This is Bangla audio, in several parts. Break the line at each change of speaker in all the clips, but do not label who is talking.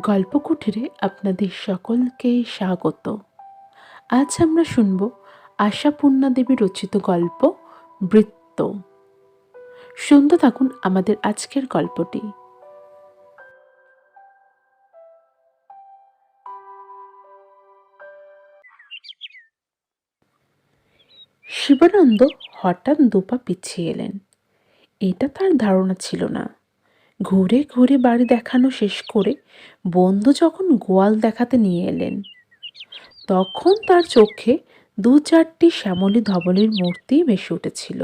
গল্প কুঠিরে আপনাদের সকলকে স্বাগত। আজ আমরা শুনব আশাপূর্ণা দেবী রচিত গল্প বৃত্ত। শুনতে থাকুন আমাদের আজকের গল্পটি। শিবানন্দ হঠাৎ দুপা পিছিয়ে এলেন। এটা তার ধারণা ছিল না। ঘুরে ঘুরে বাড়ি দেখানো শেষ করে বন্ধু যখন গোয়াল দেখাতে নিয়ে এলেন, তখন তার চোখে দু চারটি শ্যামলী ধবলের মূর্তি ভেসে উঠেছিল।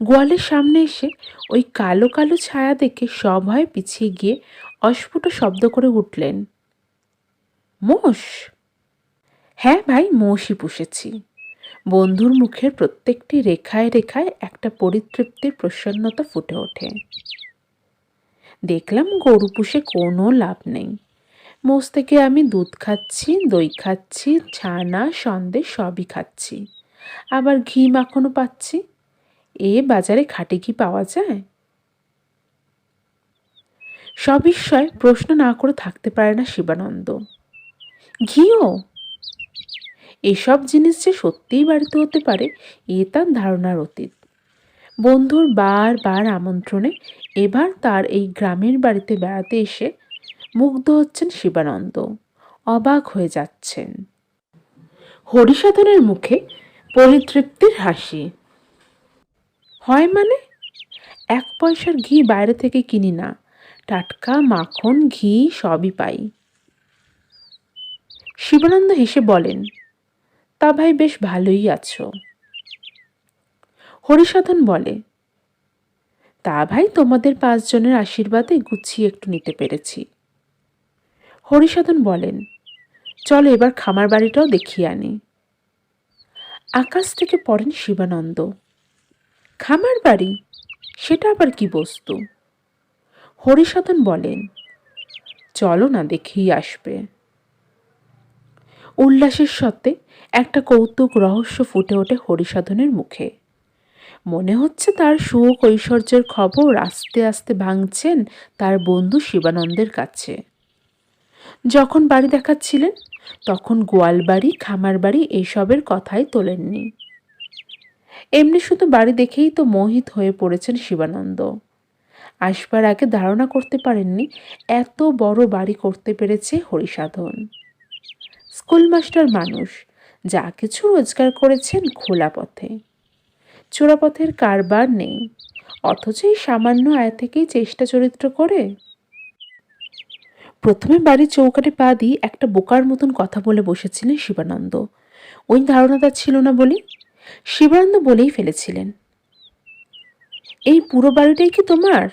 গোয়ালের সামনে এসে ওই কালো কালো ছায়া দেখে সভয়ে পিছিয়ে গিয়ে অস্ফুট শব্দ করে উঠলেন, মোষ? হ্যাঁ ভাই, মোষই পুষেছি। বন্ধুর মুখের প্রত্যেকটি রেখায় রেখায় একটা পরিতৃপ্তির প্রসন্নতা ফুটে ওঠে। দেখলাম গরু পুষে কোনো লাভ নেই। মোষ থেকে আমি দুধ খাচ্ছি, দই খাচ্ছি, ছানা, সন্দেশ সবই খাচ্ছি। আবার ঘি মাখনও পাচ্ছি। এ বাজারে খাটে ঘি পাওয়া যায়? সবিস্ময় প্রশ্ন না করে থাকতে পারে না শিবানন্দ। ঘিও? এসব জিনিস যে সত্যিই বাড়িতে হতে পারে, এ তার ধারণার অতীত। বন্ধুর বার বার আমন্ত্রণে এবার তার এই গ্রামের বাড়িতে বেড়াতে এসে মুগ্ধ হচ্ছেন শিবানন্দ। অবাক হয়ে যাচ্ছেন। হরিসাধনের মুখে পরিতৃপ্তির হাসি। হয় মানে? এক পয়সার ঘি বাইরে থেকে কিনি না। টাটকা, মাখন, ঘি সবই পাই। শিবানন্দ হেসে বলেন, তা ভাই বেশ ভালোই আছো। হরিসাধন বলে, তা ভাই, তোমাদের পাঁচজনের আশীর্বাদে গুছিয়ে একটু নিতে পেরেছি। হরিসাধন বলেন, চলো এবার খামার বাড়িটাও দেখিয়ে আনি। আকাশ থেকে পড়েন শিবানন্দ, খামার বাড়ি? সেটা আবার কি বস্তু? হরিসাধন বলেন, চলো না, দেখেই আসবে। উল্লাসের সত্ত্বে একটা কৌতুক রহস্য ফুটে ওঠে হরিসাধনের মুখে। মনে হচ্ছে তার সুখ ঐশ্বর্যের খবর আস্তে আস্তে ভাঙছেন তার বন্ধু শিবানন্দের কাছে। যখন বাড়ি দেখাচ্ছিলেন, তখন গোয়ালবাড়ি খামার বাড়ি এইসবের কথাই তোলেননি। এমনি শুধু বাড়ি দেখেই তো মোহিত হয়ে পড়েছেন শিবানন্দ। আসবার আগে ধারণা করতে পারেননি এত বড় বাড়ি করতে পেরেছে হরিসাধন। স্কুল মাস্টার মানুষ, যা কিছু রোজগার করেছেন খোলা পথে। চোরাপথের কারবার নেই। অথচ এই সামান্য আয় থেকেই চেষ্টা চরিত্র করে। প্রথমে বাড়ির চৌকাটে পা দিয়ে একটা বোকার মতন কথা বলে বসেছিলেন শিবানন্দ। ওই ধারণা তার ছিল না বলে? শিবানন্দ বলেই ফেলেছিলেন। এই পুরো বাড়িটাই কি তোমার?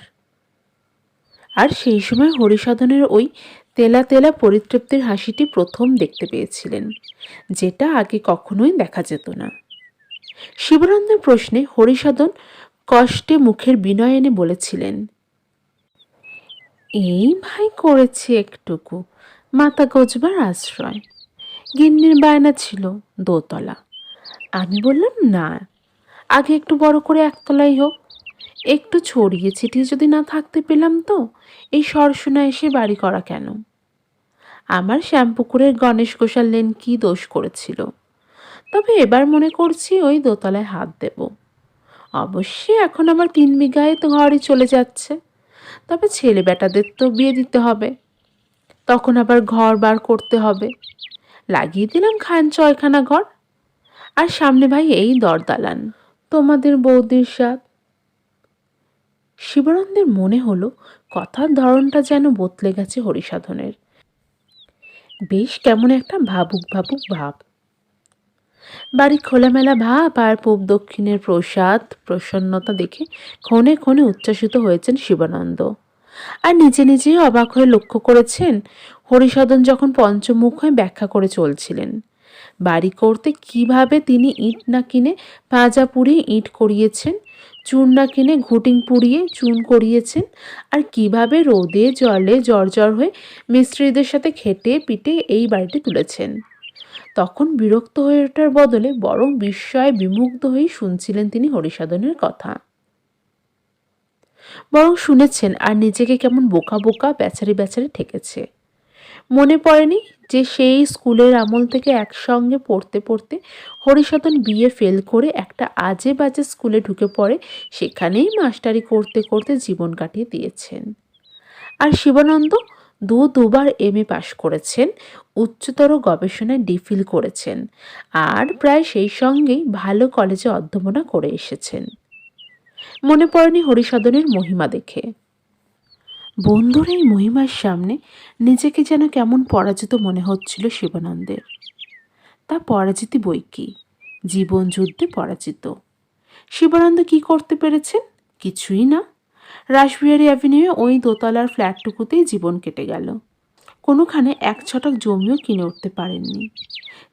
আর সেই সময় হরিসাধনের ওই তেলা তেলা পরিতৃপ্তির হাসিটি প্রথম দেখতে পেয়েছিলেন, যেটা আগে কখনোই দেখা যেত না। শিবানন্দের প্রশ্নে হরিসাধন কষ্টে মুখের বিনয় এনে বলেছিলেন, এই ভাই করেছি একটুকু। মাথা গজবার আশ্রয়। গিন্নির বায়না ছিল দোতলা। আমি বললাম, না, আগে একটু বড় করে একতলাই হোক। একটু ছড়িয়ে ছিটিয়ে যদি না থাকতে পেলাম তো, এই সরসোনা এসে বাড়ি করা কেন? আমার শ্যাম্পুকুরের গণেশ গোসাল লেন কী দোষ করেছিল? তবে এবার মনে করছি ওই দোতলায় হাত দেব। অবশ্যই এখন আমার তিন বিঘায় তো ঘরই চলে যাচ্ছে। তবে ছেলে বেটাদের তো বিয়ে দিতে হবে। তখন আবার ঘর বার করতে হবে। লাগিয়ে দিলাম খান ছয়খানা ঘর। আর সামনে ভাই এই দরদালান। তোমাদের বৌদির সাথ শিবানন্দের মনে হলো কথার ধরনটা যেন বদলে গেছে হরিসাধনের। বেশ কেমন একটা ভাবুক ভাবুক ভাব। বাড়ি খোলামেলা ভাব আর পূব দক্ষিণের প্রসাদ, প্রসন্নতা দেখে ক্ষণে ক্ষণে উচ্ছ্বাসিত হয়েছেন শিবানন্দ। আর নিজে নিজেই অবাক হয়ে লক্ষ্য করেছেন, হরিসাধন যখন পঞ্চমুখ হয়ে ব্যাখ্যা করে চলছিলেন। বাড়ি করতে কীভাবে তিনি ইট না কিনে পাঁজা পুড়িয়ে ইট করিয়েছেন চুন না কিনে ঘুটিং পুড়িয়ে চুন করিয়েছেন, আর কীভাবে রোদে, জলে জর্জর হয়ে মিস্ত্রিদের সাথে খেটে পিটে এই বাড়িটি তুলেছেন। তখন বিরক্ত হয়ে ওঠার বদলে বরং বিস্ময়ে বিমুগ্ধ হয়েই শুনছিলেন তিনি হরিসাধনের কথা। বরং শুনেছেন আর নিজেকে কেমন বোকা বোকা বেচারি বেচারি ঠেকেছে। মনে পড়েনি যে সেই স্কুলের আমল থেকে একসঙ্গে পড়তে পড়তে হরিসাধন বিয়ে ফেল করে একটা আজে বাজে স্কুলে ঢুকে পড়ে, সেখানেই মাস্টারি করতে করতে জীবন কাটিয়ে দিয়েছেন। আর শিবানন্দ দু দুবার এম এ পাশ করেছেন, উচ্চতর গবেষণায় ডিফিল করেছেন আর প্রায় সেই সঙ্গেই ভালো কলেজে অধ্যবনা করে এসেছেন। মনে পড়েনি হরিসাধনের মহিমা দেখে। বন্ধুর এই মহিমার সামনে নিজেকে যেন কেমন পরাজিত মনে হচ্ছিল শিবানন্দের। তা পরাজিতি বই কি? জীবন যুদ্ধে পরাজিত। শিবানন্দ কি করতে পেরেছেন? কিছুই না। রাসবিহারী অ্যাভিনিউয়ে ওই দোতলার ফ্ল্যাটটুকুতেই জীবন কেটে গেল। কোনোখানে এক ছটাক জমিও কিনে উঠতে পারেননি।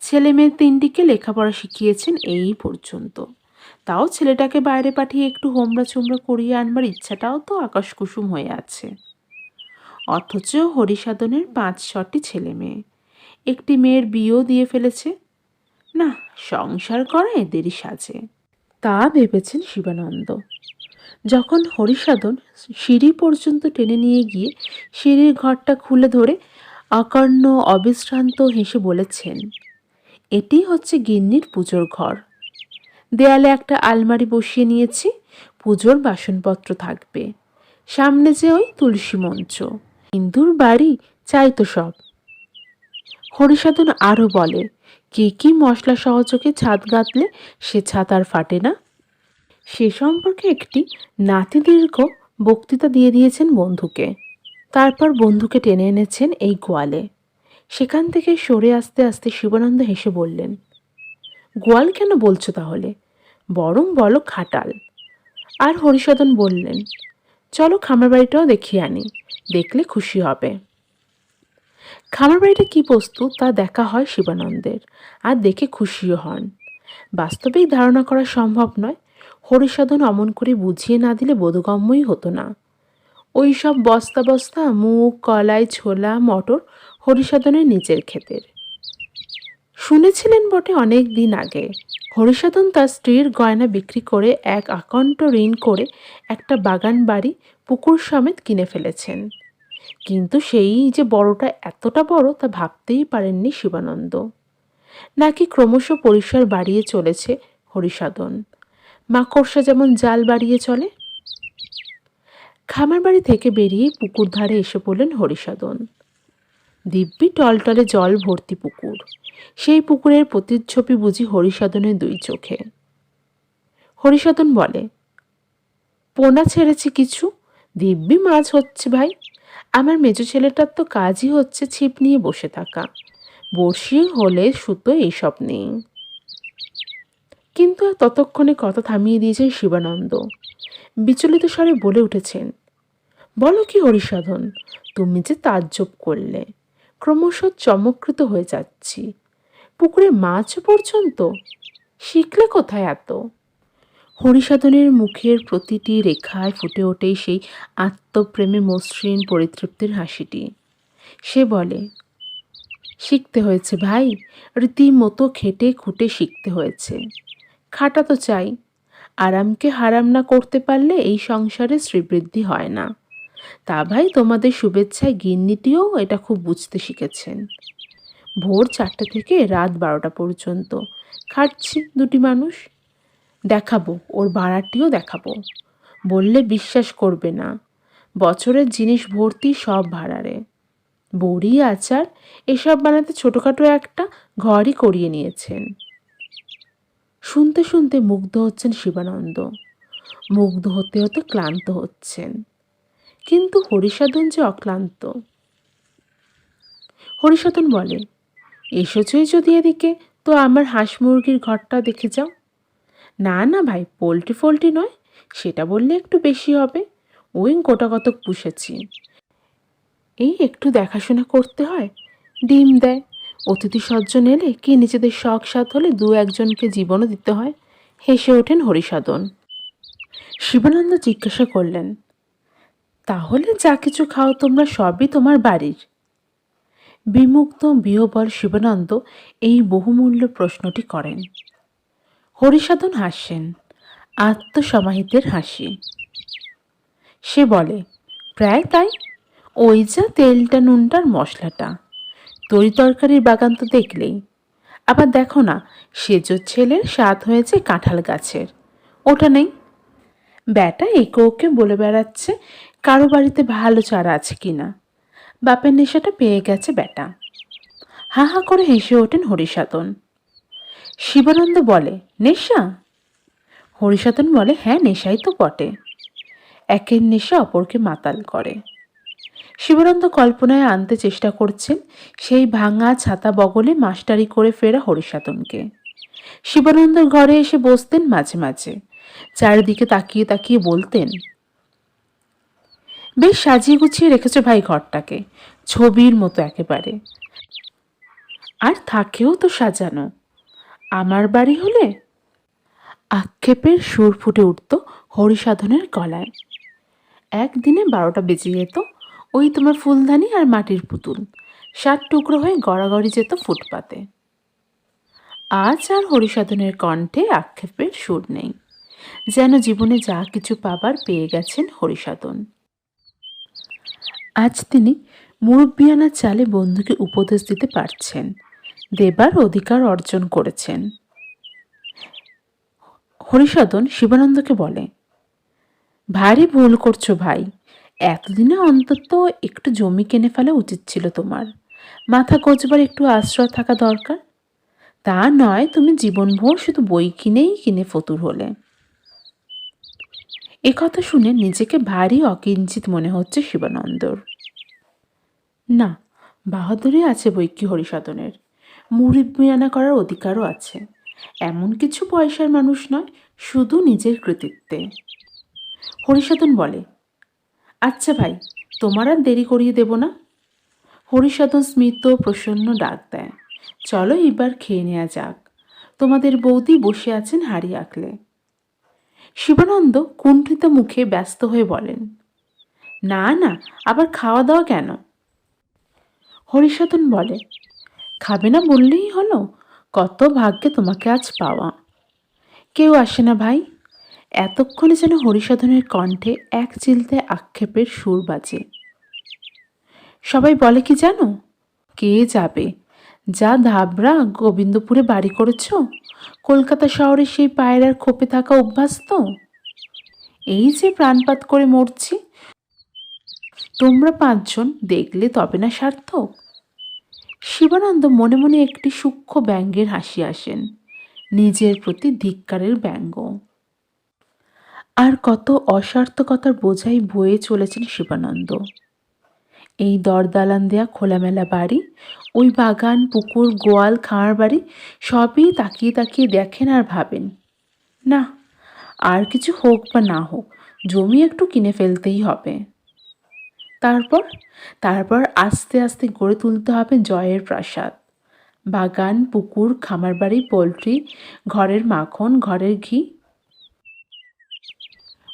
ছেলে মেয়ে তিনটিকে লেখাপড়া শিখিয়েছেন এই পর্যন্ত। তাও ছেলেটাকে বাইরে পাঠিয়ে একটু হোমরা চোমরা করিয়ে আনবার ইচ্ছাটাও তো আকাশ কুসুম হয়ে আছে। অথচ হরিসাধনের পাঁচ ছটি ছেলে মেয়ে। একটি মেয়ের বিয়েও দিয়ে ফেলেছে। না, সংসার করা এদেরই সাজে। তা ভেবেছেন শিবানন্দ। যখন হরিসাধন সিঁড়ি পর্যন্ত টেনে নিয়ে গিয়ে সিঁড়ির ঘরটা খুলে ধরে অকর্ণ অবিশ্রান্ত হেসে বলেছেন, এটি হচ্ছে গিন্নির পুজোর ঘর। দেয়ালে একটা আলমারি বসিয়ে নিয়েছি, পুজোর বাসনপত্র থাকবে। সামনে যে ওই তুলসী মঞ্চ। হিন্দুর বাড়ি, চাই তো সব। হরিসাধন আরও বলে, কি কি মশলা সহযোগে ছাদ গাঁথলে সে ছাদ আর ফাটে না? সে সম্পর্কে একটি নাতিদীর্ঘ বক্তৃতা দিয়ে দিয়েছেন বন্ধুকে। তারপর বন্ধুকে টেনে এনেছেন এই গোয়ালে। সেখান থেকে সরে আসতে আসতে শিবানন্দ হেসে বললেন, গোয়াল কেন বলছো তাহলে? বরং বলো খাটাল। আর হরিসদন বললেন, চলো খামার বাড়িটাও দেখিয়ে আনি, দেখলে খুশি হবে। খামার বাড়িটা কী বস্তু তা দেখা হয় শিবানন্দের, আর দেখে খুশিও হন। বাস্তবেই ধারণা করা সম্ভব নয় হরিসাধন অমন করে বুঝিয়ে না দিলে বোধগম্যই হতো না। ওই সব বস্তা বস্তা মুগ কলাই, ছোলা, মটর হরিসাধনের নিজের ক্ষেতের। শুনেছিলেন বটে অনেক দিন আগে, হরিসাধন তার স্ত্রীর গয়না বিক্রি করে এক আকণ্ঠ ঋণ করে একটা বাগান বাড়ি পুকুর সমেত কিনে ফেলেছেন। কিন্তু সেই যে বড়টা এতটা বড় তা ভাবতেই পারেননি শিবানন্দ। নাকি ক্রমশ পরিসর বাড়িয়ে চলেছে হরিসাধন। মাকড়সা যেমন জাল বাড়িয়ে চলে। খামার বাড়ি থেকে বেরিয়ে পুকুর ধারে এসে পড়লেন হরিসাধন। দিব্যি টলটলে জল ভর্তি পুকুর। সেই পুকুরের প্রতিচ্ছবি বুঝি হরিসাধনের দুই চোখে। হরিসাধন বলে, পোনা ছেড়েছি কিছু? দিব্যি মাছ হচ্ছে ভাই। আমার মেজো ছেলেটার তো কাজই হচ্ছে ছিপ নিয়ে বসে থাকা। বড়শি হলে সুতো এইসব নেই। কিন্তু ততক্ষণে কথা থামিয়ে দিয়েছেন শিবানন্দ। বিচলিত স্বরে বলে উঠেছেন, বলো কি হরিসাধন, তুমি যে তাজ্জব করলে, ক্রমশ চমকৃত হয়ে যাচ্ছি। পুকুরে মাছ পর্যন্ত? শিখলে কোথায় এত? হরিসাধনের মুখের প্রতিটি রেখায় ফুটে ওঠে সেই আত্মপ্রেমে মসৃণ পরিতৃপ্তির হাসিটি। সে বলে, শিখতে হয়েছে ভাই, রীতিমতো খেটে খুঁটে শিখতে হয়েছে। খাটা তো চাই। আরামকে হারাম না করতে পারলে এই সংসারে শ্রীবৃদ্ধি হয় না। তা ভাই তোমাদের শুভেচ্ছায় গিন্নিটিও এটা খুব বুঝতে শিখেছেন। ভোর চারটে থেকে রাত বারোটা পর্যন্ত। খাটছি দুটি মানুষ। দেখাবো, ওর ভাড়াটিও দেখাবো। বললে বিশ্বাস করবে না। বছরের জিনিস ভর্তি সব ভাড়ারে। বড়ি, আচার, এসব বানাতে ছোটোখাটো একটা ঘরই করিয়ে নিয়েছেন। শুনতে শুনতে মুগ্ধ হচ্ছেন শিবানন্দ। মুগ্ধ হতে হতে ক্লান্ত হচ্ছেন। কিন্তু হরিসাধন যে অক্লান্ত। হরিসাধন বলে এসেছই যদি এদিকে, তো আমার হাঁস মুরগির ঘরটা দেখে যাও। না না ভাই, পোলট্রি ফোলট্রি নয়, সেটা বললে একটু বেশি হবে। ওই গোটাকতক পুষেছি। এই একটু দেখাশোনা করতে হয়? ডিম দেয়? অতিথি সজ্জন এলে কি নিজেদের শখ সাত হলে দু একজনকে জীবনও দিতে হয়? হেসে ওঠেন হরিসাধন। শিবানন্দ জিজ্ঞাসা করলেন, তাহলে যা কিছু খাও তোমরা সবই তোমার বাড়ির? বিমুগ্ধ বিহবল শিবানন্দ এই বহুমূল্য প্রশ্নটি করেন। হরিসাধন হাসেন, আত্মসমাহিতের হাসি। সে বলে, প্রায় তাই। ওই যা তেলটা নুনটার মশলাটা। তরি তরকারির বাগান তো দেখলেই। আবার দেখো না সেজো ছেলের স্বাদ হয়েছে কাঁঠাল গাছের। ওটা নেই। ব্যাটা একে ওকে বলে বেড়াচ্ছে, কারও বাড়িতে ভালো চারা আছে কিনা। বাপের নেশাটা পেয়ে গেছে ব্যাটা। হা হা করে হেসে ওঠেন হরিসাধন শিবানন্দ বলে, নেশা? হরিসাধন বলে হ্যাঁ নেশাই তো বটে। একের নেশা অপরকে মাতাল করে। শিবানন্দ কল্পনায় আনতে চেষ্টা করছেন সেই ভাঙা ছাতা বগলে মাস্টারি করে ফেরা হরিসাধনকে শিবানন্দর ঘরে এসে বসতেন মাঝে মাঝে। চারিদিকে তাকিয়ে তাকিয়ে বলতেন, বেশ সাজিয়ে গুছিয়ে রেখেছো ভাই ঘরটাকে, ছবির মতো একেবারে। আর থাকেও তো সাজানো। আমার বাড়ি হলে? আক্ষেপের সুর ফুটে উঠত হরিসাধনের গলায়। একদিনে বারোটা বেজে যেত ওই তোমার ফুলদানি আর মাটির পুতুল। সাত টুকরো হয়ে গড়াগড়ি যেত ফুটপাতে। আজ আর হরিসাধনের কণ্ঠে আক্ষেপের সুর নেই। যেন জীবনে যা কিছু পাবার পেয়ে গেছেন হরিসাধন। আজ তিনি মুরব্বিয়ানা চালে বন্ধুকে উপদেশ দিতে পারছেন। দেবার অধিকার অর্জন করেছেন। হরিসাধন শিবানন্দকে বলে, ভারী ভুল করছ ভাই। এতদিনে অন্তত একটু জমি কিনে ফেলা উচিত ছিল তোমার। মাথা কোচবার একটু আশ্রয় থাকা দরকার। তা নয়, তুমি জীবনভর শুধু বই কিনেই কিনে ফতুর হলে। এ কথা শুনে নিজেকে ভারী অকিঞ্চিত মনে হচ্ছে শিবানন্দর। না বাহাদুরি আছে বৈকি হরিসাধনের। মুড়িবিয়ানা করার অধিকারও আছে। এমন কিছু পয়সার মানুষ নয়, শুধু নিজের কৃতিত্বে। হরিসাধন বলে আচ্ছা ভাই, তোমার আর দেরি করিয়ে দেব না? হরিসাধন স্মিত প্রসন্ন ডাক দেয়। চলো এবার খেয়ে নেওয়া যাক। তোমাদের বৌদি বসে আছেন হাড়ি আঁকলে। শিবানন্দ কুণ্ঠিত মুখে ব্যস্ত হয়ে বলেন, না না, আবার খাওয়া দাওয়া কেন? হরিসাধন বলে, খাবে না বললেই হলো, কত ভাগ্যে তোমাকে আজ পাওয়া। কেউ আসে না ভাই এতক্ষণে যেন হরিসাধনের কণ্ঠে এক চিলতে আক্ষেপের সুর বাজে। সবাই বলে কি জানো? কে যাবে? যা ধাবরা গোবিন্দপুরে বাড়ি করেছ? কলকাতা শহরে সেই পায়রার খোপে থাকা অভ্যাস তো এই যে প্রাণপাত করে মরছি, তোমরা পাঁচজন দেখলে তবে না সার্থক? শিবানন্দ মনে মনে একটি সূক্ষ্ম ব্যঙ্গের হাসি আসেন, নিজের প্রতি ধিক্কারের ব্যঙ্গ। আর কত অসার্থকতার বোঝাই বয়ে চলেছেন শিবানন্দ। এই দরদালান দেয়া খোলামেলা বাড়ি, ওই বাগান, পুকুর, গোয়াল, খাঁড় বাড়ি, সবই তাকিয়ে তাকিয়ে দেখেন আর ভাবেন, না, আর কিছু হোক বা না হোক, জমি একটু কিনে ফেলতেই হবে। তারপর তারপর আস্তে আস্তে গড়ে তুলতে হবে জয়ের প্রাসাদ। বাগান, পুকুর, খামার বাড়ি, পোলট্রি, ঘরের মাখন, ঘরের ঘি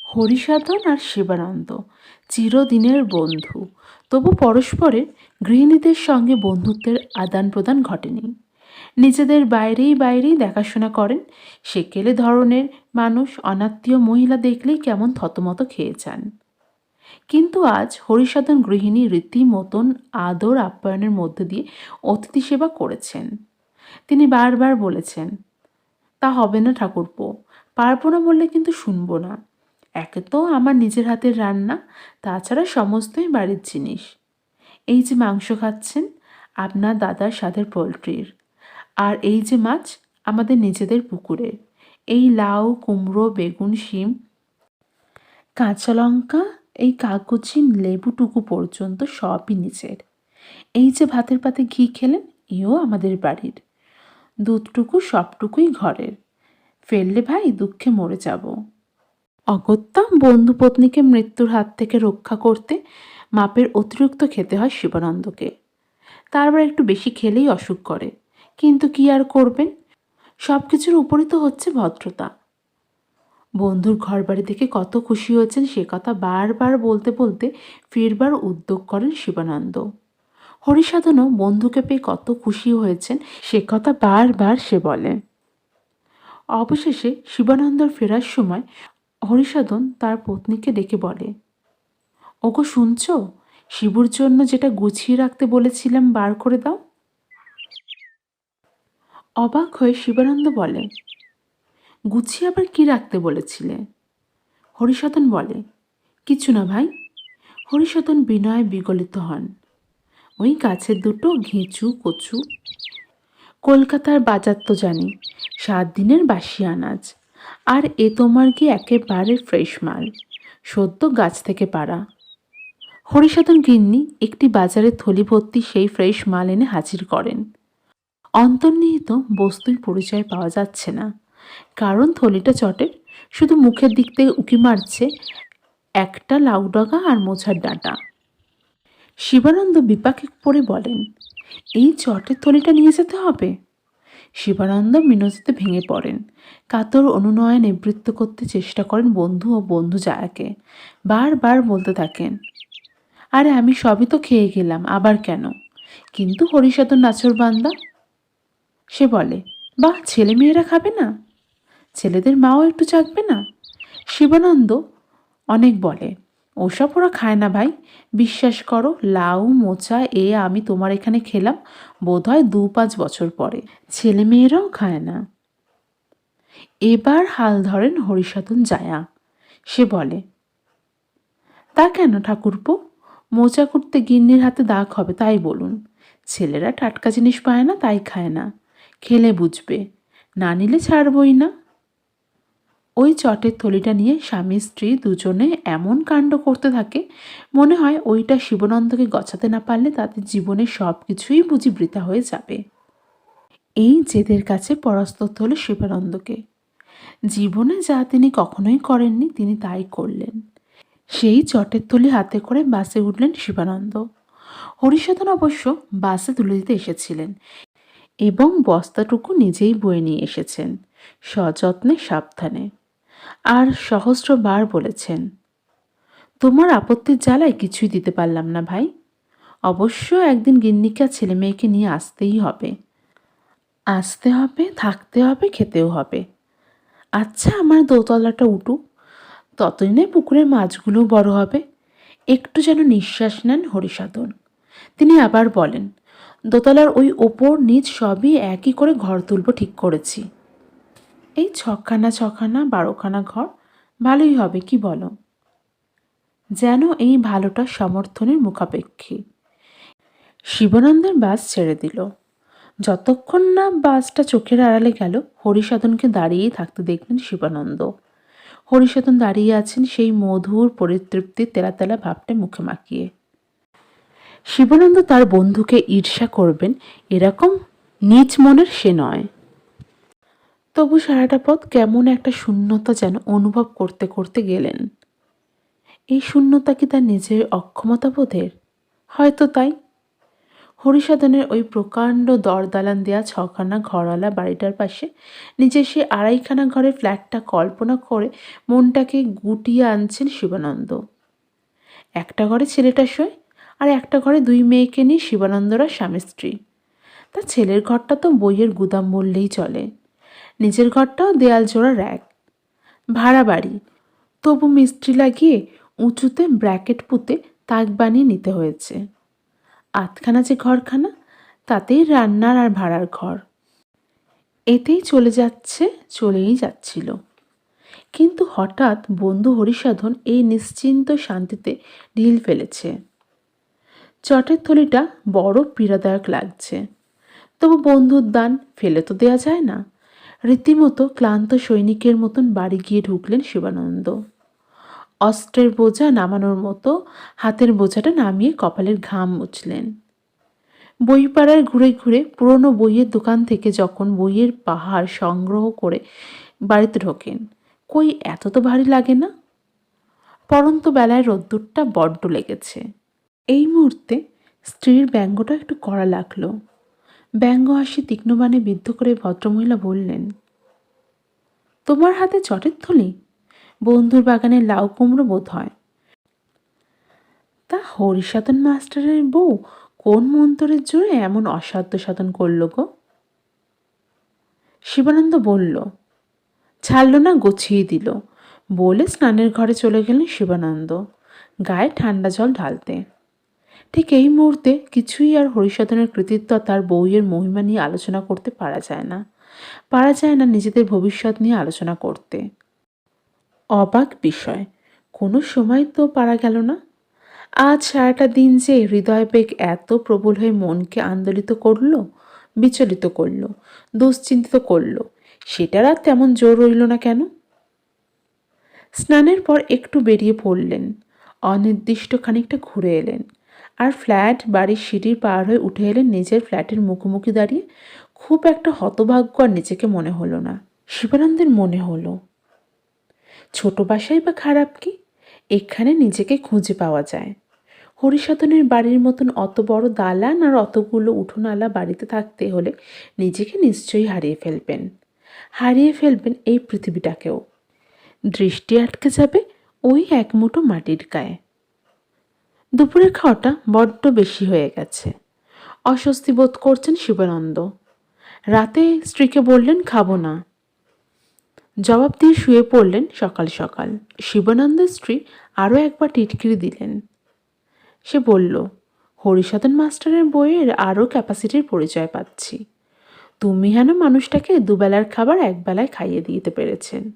হরিসাধন আর শিবানন্দ, চিরদিনের বন্ধু। তবু পরস্পরের গৃহিণীদের সঙ্গে বন্ধুত্বের আদান প্রদান ঘটেনি। নিজেদের বাইরেই বাইরেই দেখাশোনা করেন সেকেলে ধরনের মানুষ অনাত্মীয় মহিলা দেখলেই কেমন থতমত খেয়ে যান। কিন্তু আজ হরিসাধন গৃহিণী রীতিমতন আদর আপ্যায়নের মধ্য দিয়ে অতিথি সেবা করেছেন। তিনি বারবার বলেছেন, তা হবে না ঠাকুরপো পারব না বললে কিন্তু শুনব না। একে তো আমার নিজের হাতের রান্না, তাছাড়া সমস্তই বাড়ির জিনিস। এই যে মাংস খাচ্ছেন, আপনার দাদার স্বাদের পোলট্রির। আর এই যে মাছ, আমাদের নিজেদের পুকুরের এই লাউ, কুমড়ো, বেগুন, শিম, কাঁচা লঙ্কা, এই কাগজি, লেবুটুকু পর্যন্ত সবই নিজের। এই যে ভাতের পাতে ঘি খেলেন এও আমাদের বাড়ির। দুধটুকু সবটুকুই ঘরের। ফেললে ভাই দুঃখে মরে যাব। অগত্যা বন্ধু পত্নীকে মৃত্যুর হাত থেকে রক্ষা করতে মাপের অতিরিক্ত খেতে হয় শিবানন্দকে। তারপর একটু বেশি খেলেই অসুখ করে। কিন্তু কি আর করবেন? সব কিছুর উপরই তো হচ্ছে ভদ্রতা। বন্ধুর ঘর বাড়ি দেখে কত খুশি হয়েছেন সে কথা বারবার বলতে বলতে ফিরবার উদ্যোগ করেন শিবানন্দ। হরিসাধনও বন্ধুকে পেয়ে কত খুশি হয়েছেন সে কথা বারবার সে বলে। অবশেষে শিবানন্দর ফেরার সময় হরিসাধন তার পত্নীকে ডেকে বলে, ওগো শুনছ? শিবুর জন্য যেটা গুছিয়ে রাখতে বলেছিলাম বার করে দাও? অবাক হয়ে শিবানন্দ বলে, গুছিয়ে আবার কি রাখতে বলেছিলে? হরিসদন বলে, কিছু না ভাই হরিসদন বিনয়ে বিগলিত হন। ওই গাছের দুটো ঘেঁচু, কচু, কলকাতার বাজার তো জানি, সাত দিনের বাসি আনাজ আর এ তোমার কি একেবারে ফ্রেশ মাল? সদ্য গাছ থেকে পাড়া। হরিসাধন গিন্নি একটি বাজারে থলি ভর্তি সেই ফ্রেশ মাল এনে হাজির করেন। অন্তর্নিহিত বস্তুর পরিচয় পাওয়া যাচ্ছে না। কারণ থলিটা চটের শুধু মুখের দিক থেকে উকি মারছে একটা লাউডগা আর মোছার ডাঁটা। শিবানন্দ বিপাকে পড়ে বলেন, এই চটের থলিটা নিয়ে যেতে হবে? শিবানন্দ মিনতিতে ভেঙে পড়েন। কাতর অনুনয়ে নিবৃত্ত করতে চেষ্টা করেন বন্ধু ও বন্ধু জায়াকে বারবার বলতে থাকেন, আরে আমি সবই তো খেয়ে গেলাম, আবার কেন? কিন্তু হরিসাধন নাচর বান্দা? সে বলে, বাহ ছেলে মেয়েরা খাবে না? ছেলেদের মাও একটু চাকবে না? শিবানন্দ অনেক বলে ওসব ওরা খায় না ভাই। বিশ্বাস করো, লাউ, মোচা, এ আমি তোমার এখানে খেলাম বোধহয় দু পাঁচ বছর পরে। ছেলে মেয়েরাও খায় না। এবার হাল ধরেন হরিসাধন জায়া। সে বলে, তা কেন ঠাকুরপো? মোচা করতে গিন্নির হাতে দাগ হবে, তাই বলুন। ছেলেরা টাটকা জিনিস পায় না, তাই খায় না। খেলে বুঝবে। না নিলে ছাড়বই না। ওই চটের থলিটা নিয়ে স্বামী স্ত্রী দুজনে এমন কাণ্ড করতে থাকে, মনে হয় ওইটা শিবনন্দকে গছাতে না পারলে তাদের জীবনে সব কিছুই বুঝি বৃথা হয়ে যাবে। এই জেদের কাছে পরাস্ত হলো শিবানন্দকে। জীবনে যা তিনি কখনোই করেননি, তিনি তাই করলেন। সেই চটের থলি হাতে করে বাসে উঠলেন শিবানন্দ। হরিসাধন অবশ্য বাসে তুলে দিতে এসেছিলেন এবং বস্তাটুকু নিজেই বয়ে নিয়ে এসেছেন, সযত্নে সাবধানে। আর সহস্রবার বলেছেন, তোমার আপত্তির জ্বালায় কিছুই দিতে পারলাম না ভাই। অবশ্য একদিন গিন্নিকা ছেলে মেয়েকে নিয়ে আসতেই হবে। আসতে হবে, থাকতে হবে, খেতেও হবে। আচ্ছা আমার দোতলাটা উঠুক ততদিনে পুকুরের মাছগুলো বড় হবে। একটু যেন নিঃশ্বাস নেন হরিসাধন। তিনি আবার বলেন, দোতলার ওই ওপর নিচ সবই একই করে ঘর তুলব ঠিক করেছি। এই ছখানা ছখানা বারোখানা ঘর, ভালোই হবে, কি বলো? যেন এই ভালোটা সমর্থনের মুখাপেক্ষী। শিবানন্দের বাস ছেড়ে দিল। যতক্ষণ না বাসটা চোখের আড়ালে গেল, হরিসাধনকে দাঁড়িয়েই থাকতে দেখলেন শিবানন্দ। হরিসাধন দাঁড়িয়ে আছেন সেই মধুর পরিতৃপ্তির তেলা তেলা ভাবটা মুখে মাখিয়ে। শিবানন্দ তার বন্ধুকে ঈর্ষা করবেন, এরকম নিজ মনের সে নয়। তবু সারাটা পথ কেমন একটা শূন্যতা যেন অনুভব করতে করতে গেলেন। এই শূন্যতা কি তার নিজের অক্ষমতা বোধের? হয়তো তাই। হরিসাধনের ওই প্রকাণ্ড দরদালান দেয়া ছখানা ঘরওয়ালা বাড়িটার পাশে নিজের সে আড়াইখানা ঘরের ফ্ল্যাটটা কল্পনা করে মনটাকে গুটিয়ে আনছেন শিবানন্দ। একটা ঘরে ছেলেটা শোয় আর একটা ঘরে দুই মেয়েকে নিয়ে শিবানন্দরা স্বামী স্ত্রী। তা ছেলের ঘরটা তো বইয়ের গুদাম বললেই চলে। নিজের ঘরটাও দেয়াল জোড়া র্যাক। ভাড়া বাড়ি। তবু মিস্ত্রি লাগিয়ে উঁচুতে ব্র্যাকেট পুঁতে তাক বানিয়ে নিতে হয়েছে। আধখানা যে ঘরখানা, তাতেই রান্নার আর ভাড়ার ঘর। এতেই চলে যাচ্ছে, চলেই যাচ্ছিল। কিন্তু হঠাৎ বন্ধু হরিসাধন এই নিশ্চিন্ত শান্তিতে ঢিল ফেলেছে। চটের থলিটা বড় পীড়াদায়ক লাগছে। তবু বন্ধুর দান ফেলে তো দেয়া যায় না। রীতিমতো ক্লান্ত সৈনিকের মতন বাড়ি গিয়ে ঢুকলেন শিবানন্দ। অস্ত্রের বোঝা নামানোর মতো হাতের বোঝাটা নামিয়ে কপালের ঘাম মুছলেন। বইপাড়ায় ঘুরে ঘুরে পুরনো বইয়ের দোকান থেকে যখন বইয়ের পাহাড় সংগ্রহ করে বাড়িতে ঢোকেন, কই এত তো ভারী লাগে না? পরন্ত বেলায় রোদ্দুরটা বড্ড লেগেছে। এই মুহূর্তে স্ত্রীর ব্যঙ্গটা একটু করা লাগল। ব্যঙ্গ হাসি তীক্ষ্ণবাণে বিদ্ধ করে ভদ্রমহিলা বললেন, তোমার হাতে চটের থলি? বন্ধুর বাগানে লাউ কুমড়ো বোধ হয়। তা হরিসাধন মাস্টারের বউ কোন মন্তরের জোরে এমন অসাধ্য সাধন করল গো? শিবানন্দ বলল, ছাড়ল না, গুছিয়ে দিল। বলে স্নানের ঘরে চলে গেলেন শিবানন্দ। গায়ে ঠান্ডা জল ঢালতে। ঠিক এই মুহূর্তে কিছুই আর হরিসাধনের কৃতিত্ব তার বউয়ের মহিমা নিয়ে আলোচনা করতে পারা যায় না। পারা যায় না নিজেদের ভবিষ্যৎ নিয়ে আলোচনা করতে। অবাক বিষয়, কোনো সময় তো পারা গেল না। আজ সারাটা দিন যে হৃদয় বেগ এত প্রবল হয়ে মনকে আন্দোলিত করল, বিচলিত করল, দুশ্চিন্তিত করল, সেটার আর তেমন জোর রইল না কেন? স্নানের পর একটু বেরিয়ে পড়লেন, অনির্দিষ্ট খানিকটা ঘুরে এলেন। আর ফ্ল্যাট বাড়ির সিঁড়ির পার হয়ে উঠে এলেন নিজের ফ্ল্যাটের মুখোমুখি দাঁড়িয়ে খুব একটা হতভাগ্য আর নিজেকে মনে হলো না। শিবানন্দের মনে হলো, ছোট বাসাই বা খারাপ কি? এখানে নিজেকে খুঁজে পাওয়া যায়। হরিসাধনের বাড়ির মতন অত বড় দালান আর অতগুলো উঠোনালা বাড়িতে থাকতে হলে নিজেকে নিশ্চয়ই হারিয়ে ফেলবেন। হারিয়ে ফেলবেন এই পৃথিবীটাকেও। দৃষ্টি আটকে যাবে ওই এক মুঠো মাটির গায়ে। দুপুরের খাওয়াটা বড্ড বেশি হয়ে গেছে। অস্বস্তি বোধ করছেন শিবানন্দ। রাতে স্ত্রীকে বললেন, খাব না। জবাব দিয়ে শুয়ে পড়লেন সকাল সকাল। শিবানন্দের স্ত্রী আরও একবার টিটকিরি দিলেন। সে বলল, হরিসাধন মাস্টারের বইয়ের আরও ক্যাপাসিটির পরিচয় পাচ্ছি। তুমি হেন মানুষটাকে দুবেলার খাবার একবেলায় খাইয়ে দিতে পেরেছেন।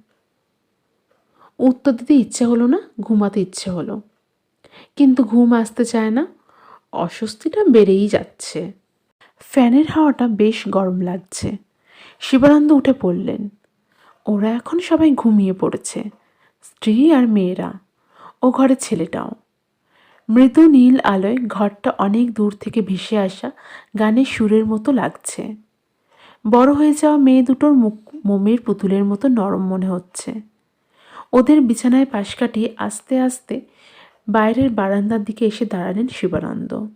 উত্তর দিতে ইচ্ছে হলো না, ঘুমাতে ইচ্ছে হলো। কিন্তু ঘুম আসতে চায় না। অস্বস্তিটা বেড়েই যাচ্ছে। ফ্যানের হাওয়াটা বেশ গরম লাগছে। শিবানন্দ উঠে পড়লেন। ওরা এখন সবাই ঘুমিয়ে পড়েছে, স্ত্রী আর মেয়েরা। ও ঘরে ছেলেটাও। মৃদু নীল আলোয় ঘরটা অনেক দূর থেকে ভেসে আসা গানের সুরের মতো লাগছে। বড় হয়ে যাওয়া মেয়ে দুটোর মুখ মোমের পুতুলের মতো নরম মনে হচ্ছে। ওদের বিছানায় পাশ কাটিয়ে আস্তে আস্তে বাইরের বারান্দার দিকে এসে দাঁড়ালেন শিবানন্দ।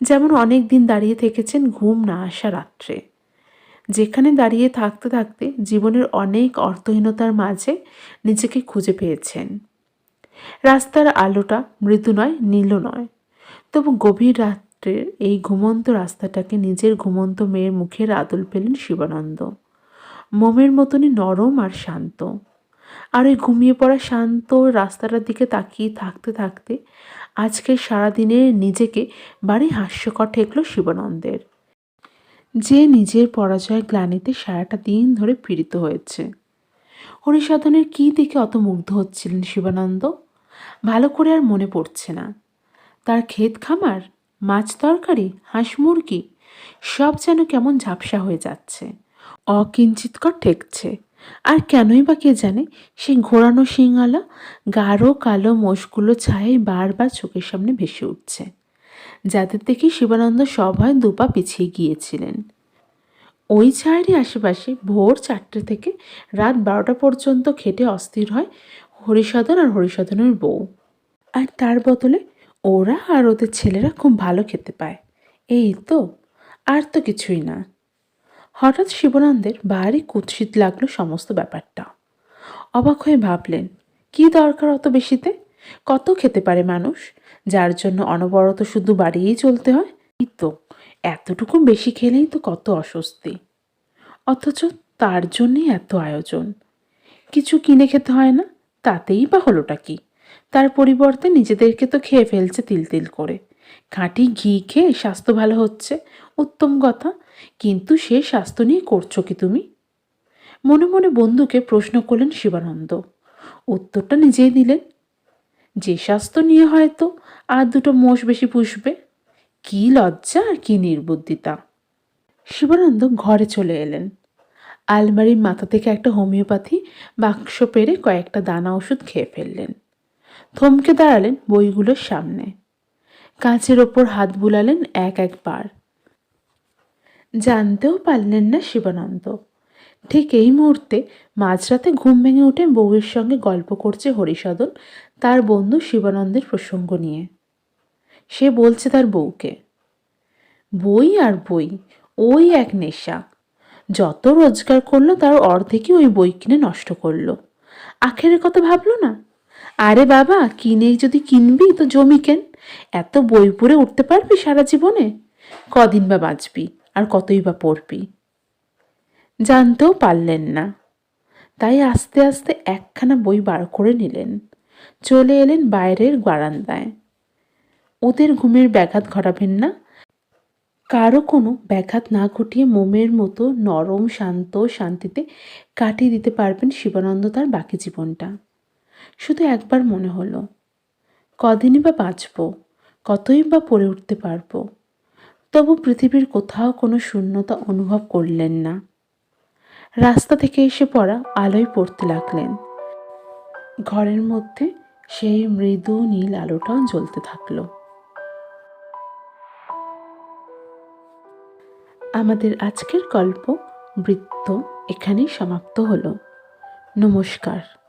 যেমন অনেক দিন দাঁড়িয়ে থেকেছেন ঘুম না আসা রাত্রে। যেখানে দাঁড়িয়ে থাকতে থাকতে জীবনের অনেক অর্থহীনতার মাঝে নিজেকে খুঁজে পেয়েছেন। রাস্তার আলোটা মৃদু নয়, নীল নয়। তবু গভীর রাত্রের এই ঘুমন্ত রাস্তাটাকে নিজের ঘুমন্ত মেয়ের মুখের আদল পেলেন শিবানন্দ। মোমের মতনই নরম আর শান্ত। আর ওই ঘুমিয়ে পড়া শান্ত রাস্তাটার দিকে তাকিয়ে থাকতে থাকতে আজকের সারাদিনের নিজেকে বাড়ি হাস্যকর ঠেকল শিবানন্দের। যে নিজের পরাজয় গ্লানিতে সারাটা দিন ধরে পীড়িত হয়েছে। হরিসাধনের কী দেখে অত মুগ্ধ হচ্ছিলেন শিবানন্দ? ভালো করে আর মনে পড়ছে না। তার ক্ষেত খামার, মাছ তরকারি, হাঁস মুরগি, সব যেন কেমন ঝাপসা হয়ে যাচ্ছে। অকিঞ্চিতকর ঠেকছে। আর কেনই বা কে জানে? সেই ঘোরানো শিঙালা, গাঢ় কালো মোষগুলো ছায়ায় বারবার চোখের সামনে ভেসে উঠছে। যাদের দেখে শিবানন্দ সভায় দুপা পিছিয়ে গিয়েছিলেন। ওই ছায়ারই আশেপাশে ভোর চারটে থেকে রাত বারোটা পর্যন্ত খেটে অস্থির হয় হরিসাধন আর হরিসাধনের বউ। আর তার বদলে ওরা আর ওদের ছেলেরা খুব ভালো খেতে পায়। এই তো, আর তো কিছুই না। হঠাৎ শিবানন্দের ভারী কুৎসিত লাগল সমস্ত ব্যাপারটা। অবাক হয়ে ভাবলেন, কি দরকার অত বেশিতে? কত খেতে পারে মানুষ? যার জন্য অনবরত শুধু বাড়িয়েই চলতে হয়? তো, এতটুকু বেশি খেলেই তো কত অস্বস্তি। অথচ তার জন্যই এত আয়োজন। কিছু কিনে খেতে হয় না? তাতেই বা হলোটা কি? তার পরিবর্তে নিজেদেরকে তো খেয়ে ফেলছে তিল তিল করে। খাঁটি ঘি খেয়ে স্বাস্থ্য ভালো হচ্ছে। উত্তম কথা, কিন্তু সে স্বাস্থ্য নিয়ে করছ কি তুমি? মনে মনে বন্ধুকে প্রশ্ন করলেন শিবানন্দ। উত্তরটা নিজেই দিলেন। যে স্বাস্থ্য নিয়ে হয়তো আর দুটো মোষ বেশি পুষবে, কি লজ্জা আর কি নির্বুদ্ধিতা। শিবানন্দ ঘরে চলে এলেন। আলমারির মাথা থেকে একটা হোমিওপ্যাথি বাক্স পেরে কয়েকটা দানা ওষুধ খেয়ে ফেললেন। থমকে দাঁড়ালেন বইগুলোর সামনে। কাঁচের ওপর হাত বুলালেন এক একবার জানতেও পারলেন না শিবানন্দ। ঠিক এই মুহূর্তে মাঝরাতে ঘুম ভেঙে উঠে বউয়ের সঙ্গে গল্প করছে হরিসদন তার বন্ধু শিবানন্দের প্রসঙ্গ নিয়ে। সে বলছে তার বউকে, বই আর বই, ওই এক নেশা। যত রোজগার করল তার অর্ধেকই ওই বই কিনে নষ্ট করল। আখেরের কথা ভাবলো না? আরে বাবা, কিনে যদি কিনবি তো জমি কেন? এত বই পড়ে উঠতে পারবি সারা জীবনে? কদিন বা বাঁচবি আর কতই বা পড়বি? জানতেও পারলেন না। তাই আস্তে আস্তে একখানা বই বার করে নিলেন। চলে এলেন বাইরের বারান্দায়। ওদের ঘুমের ব্যাঘাত ঘটাবেন না? কারও কোনো ব্যাঘাত না ঘটিয়ে মোমের মতো নরম, শান্ত শান্তিতে কাটিয়ে দিতে পারবেন শিবানন্দ তার বাকি জীবনটা। শুধু একবার মনে হলো, কদিনই বা বাঁচব, কতই বা পড়ে উঠতে পারব, তবু পৃথিবীর কোথাও কোনো শূন্যতা অনুভব করলেন না। রাস্তা থেকে এসে পড়া আলোয় পড়তে লাগলেন। ঘরের মধ্যে সেই মৃদু নীল আলোটাও জ্বলতে থাকল। আমাদের আজকের গল্প বৃত্ত এখানেই সমাপ্ত হলো। নমস্কার।